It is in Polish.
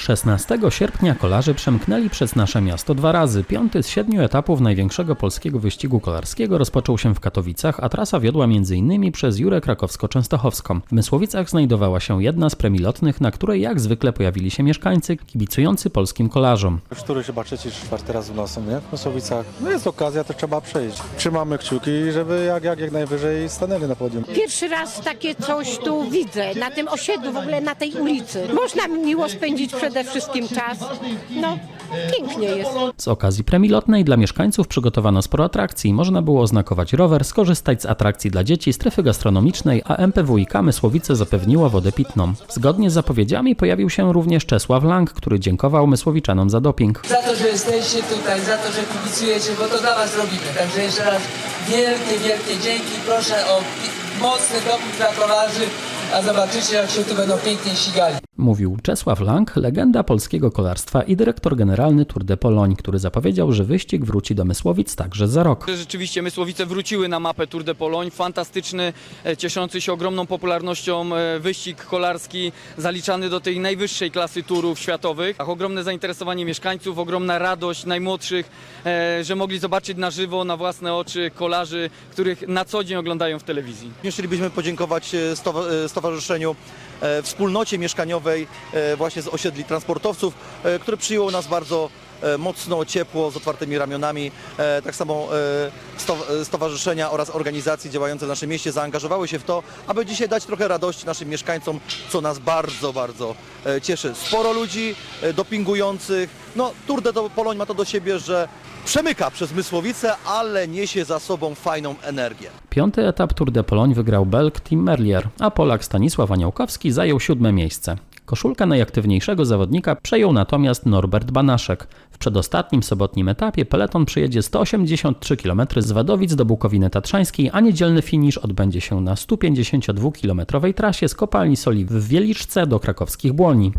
16 sierpnia kolarze przemknęli przez nasze miasto dwa razy. Piąty z siedmiu etapów największego polskiego wyścigu kolarskiego rozpoczął się w Katowicach, a trasa wiodła m.in. przez Jurę Krakowsko-Częstochowską. W Mysłowicach znajdowała się jedna z premii lotnych, na której jak zwykle pojawili się mieszkańcy kibicujący polskim kolarzom. Już który chyba trzeci czy czwarty raz u nas nie? W Mysłowicach. No jest okazja, to trzeba przejść. Trzymamy kciuki, żeby jak, jak, jak najwyżej stanęli na podium. Pierwszy raz takie coś tu widzę, na tym osiedlu, w ogóle na tej ulicy. Można miło spędzić przede wszystkim czas. No, pięknie jest. Z okazji premii lotnej dla mieszkańców przygotowano sporo atrakcji. Można było oznakować rower, skorzystać z atrakcji dla dzieci, strefy gastronomicznej, a MPWiK Mysłowice zapewniła wodę pitną. Zgodnie z zapowiedziami pojawił się również Czesław Lang, który dziękował Mysłowiczanom za doping. za to, że jesteście tutaj, za to, że kibicujecie, bo to dla Was robimy. Także jeszcze raz wielkie, wielkie dzięki. Proszę o mocny doping dla kolarzy, a zobaczycie, jak się tu będą pięknie ścigali. Mówił Czesław Lang, legenda polskiego kolarstwa i dyrektor generalny Tour de Pologne, który zapowiedział, że wyścig wróci do Mysłowic także za rok. Rzeczywiście Mysłowice wróciły na mapę Tour de Pologne. Fantastyczny, e, cieszący się ogromną popularnością e, wyścig kolarski, zaliczany do tej najwyższej klasy turów światowych. Ogromne zainteresowanie mieszkańców, ogromna radość najmłodszych, e, że mogli zobaczyć na żywo, na własne oczy kolarzy, których na co dzień oglądają w telewizji. Chcielibyśmy podziękować stowa- Stowarzyszeniu Wspólnocie Mieszkaniowej e, właśnie z osiedli transportowców, e, które przyjęło nas bardzo e, mocno, ciepło, z otwartymi ramionami. Tak samo sto- stowarzyszenia oraz organizacje działające w naszym mieście zaangażowały się w to, aby dzisiaj dać trochę radości naszym mieszkańcom, co nas bardzo, bardzo cieszy. Sporo ludzi dopingujących. No, Tour de Poloń ma to do siebie, że przemyka przez Mysłowice, ale niesie za sobą fajną energię. Piąty etap Tour de Pologne wygrał Belg Tim Merlier, a Polak Stanisław Aniołkowski zajął siódme miejsce. Koszulkę najaktywniejszego zawodnika przejął natomiast Norbert Banaszek. W przedostatnim sobotnim etapie peleton przyjedzie 183 km z Wadowic do Bukowiny Tatrzańskiej, a niedzielny finisz odbędzie się na 152-kilometrowej trasie z kopalni soli w Wieliczce do krakowskich Błoni.